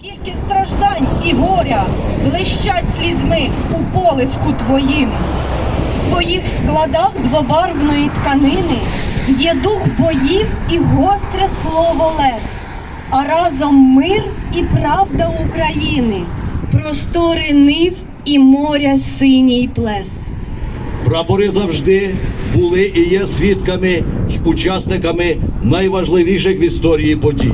Скільки страждань і горя блищать слізьми у полиску твоїм. В твоїх складах двобарвної тканини є дух боїв і гостре слово лес, а разом мир і правда України, простори нив і моря синій плес. Прапори завжди були і є свідками учасниками найважливіших в історії подій.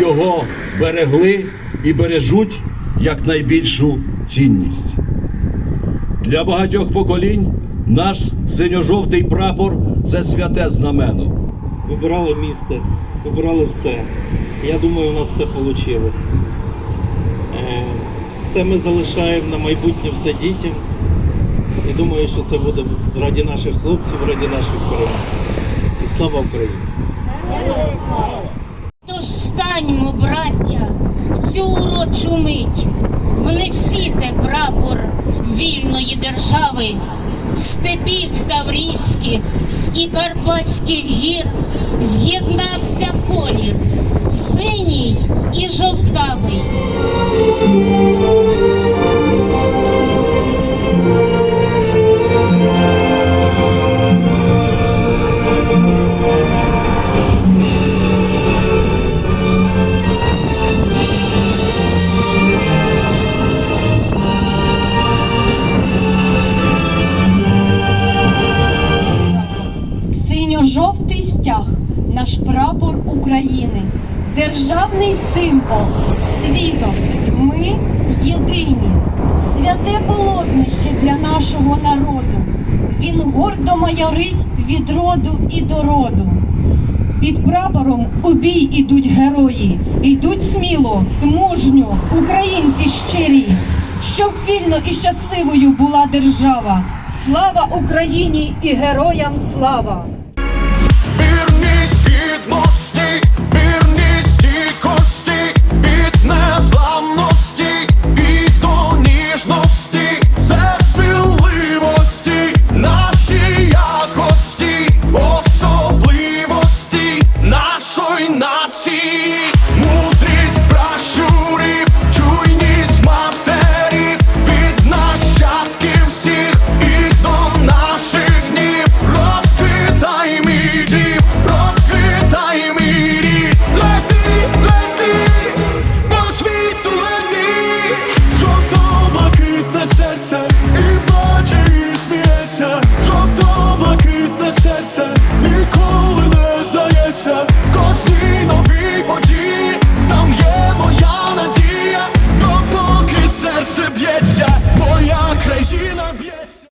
Його берегли і бережуть як найбільшу цінність. Для багатьох поколінь наш синьо-жовтий прапор це святе знамено. Вибирали місце, вибирали все. Я думаю, у нас все вийшло. Це ми залишаємо на майбутнє все дітям. І думаю, що це буде раді наших хлопців, раді наших перемог. І слава Україні! Тож станьмо, браття, в цю урочу мить, внесіте прапор вільної держави, степів таврійських і карпатських гір. З'єднався колір, стяг, наш прапор України, державний символ, свідок. Ми єдині, святе полотнище для нашого народу. Він гордо майорить від роду і до роду. Під прапором у бій ідуть герої, йдуть сміло, мужньо, українці щирі, щоб вільно і щасливою була держава. Слава Україні і героям слава! musty